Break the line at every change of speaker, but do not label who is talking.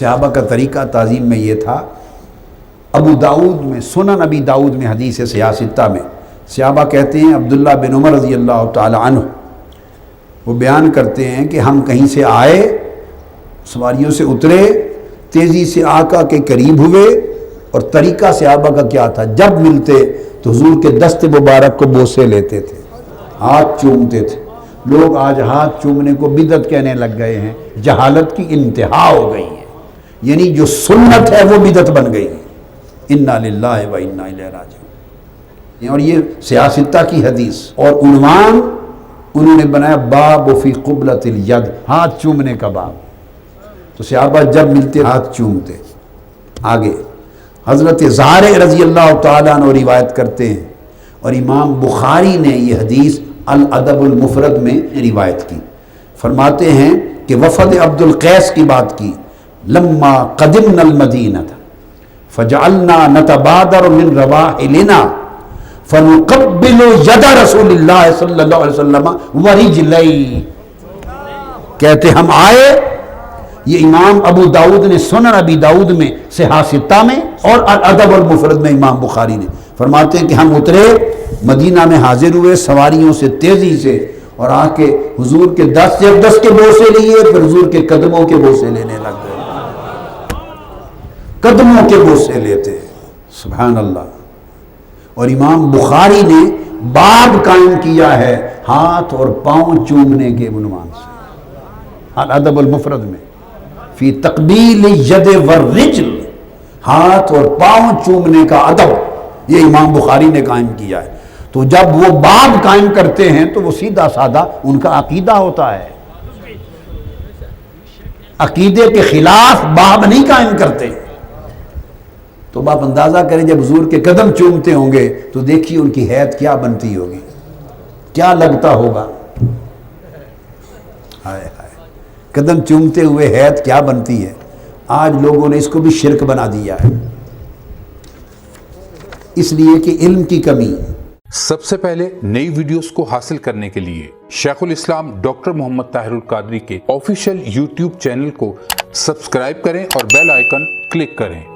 صحابہ کا طریقہ تعظیم میں یہ تھا۔ ابو داود میں، سنن ابی داود میں حدیث سیاستہ میں۔ صحابہ کہتے ہیں، عبداللہ بن عمر رضی اللہ تعالی عنہ۔ وہ بیان کرتے ہیں کہ ہم کہیں سے آئے، سواریوں سے اترے، تیزی سے آقا کے قریب ہوئے۔ اور طریقہ صحابہ کا کیا تھا؟ جب ملتے تو حضور کے دست مبارک کو بوسے لیتے تھے، ہاتھ چومتے تھے۔ لوگ آج ہاتھ چومنے کو بدت کہنے لگ گئے ہیں، جہالت کی انتہا ہو گئی ہے۔ یعنی جو سنت ہے وہ بدت بن گئی انا للہ و انا الیہ راجعون یعنی اور یہ سیاستہ کی حدیث۔ اور عنوان انہوں نے بنایا باب و فی قبلت الید ہاتھ چومنے کا باب۔ تو صحابہ جب ملتے ہاتھ چومتے۔ آگے۔ حضرت زہر رضی اللہ تعالیٰ عنہ روایت کرتے ہیں۔ اور امام بخاری نے یہ حدیث الادب المفرد میں روایت کی۔ فرماتے ہیں کہ وفد عبد القیس کی بات کی۔ لما قدمنا المدینہ تھا فجعلنا نتبادر من رواحلنا فنقبل ید رسول اللہ صلی اللہ علیہ وسلم ورجلی۔ کہتے ہم آئے، یہ امام ابو داود نے سنن ابی داود میں سہاستہ میں اور الادب المفرد میں امام بخاری نے۔ فرماتے ہیں کہ ہم اترے، مدینہ میں حاضر ہوئے، سواریوں سے تیزی سے اور آ کے حضور کے دس سے دس کے بوسے لیے، پھر حضور کے قدموں کے بوسے لینے لگ گئے۔ قدموں کے بوسے لیتے سبحان اللہ۔ اور امام بخاری نے باب قائم کیا ہے ہاتھ اور پاؤں چومنے کے عنوان سے۔ الادب المفرد میں۔ فی تقبیل ید والرجل ہاتھ اور پاؤں چومنے کا ادب۔ یہ امام بخاری نے قائم کیا ہے۔ تو جب وہ باب قائم کرتے ہیں تو وہ سیدھا سادہ ان کا عقیدہ ہوتا ہے۔ عقیدے کے خلاف باب نہیں قائم کرتے۔ تو آپ اندازہ کریں، جب حضور کے قدم چومتے ہوں گے تو دیکھیے ان کی حیت کیا بنتی ہوگی۔ کیا لگتا ہوگا؟ ہائے ہائے۔ قدم چومتے ہوئے حیت کیا بنتی ہے؟ آج لوگوں نے اس کو بھی شرک بنا دیا ہے۔ اس لیے کہ علم کی کمی۔
سب سے پہلے نئی ویڈیوز کو حاصل کرنے کے لیے شیخ الاسلام ڈاکٹر محمد طاہر القادری کے آفیشیل یوٹیوب چینل کو سبسکرائب کریں اور بیل آئیکن کلک کریں۔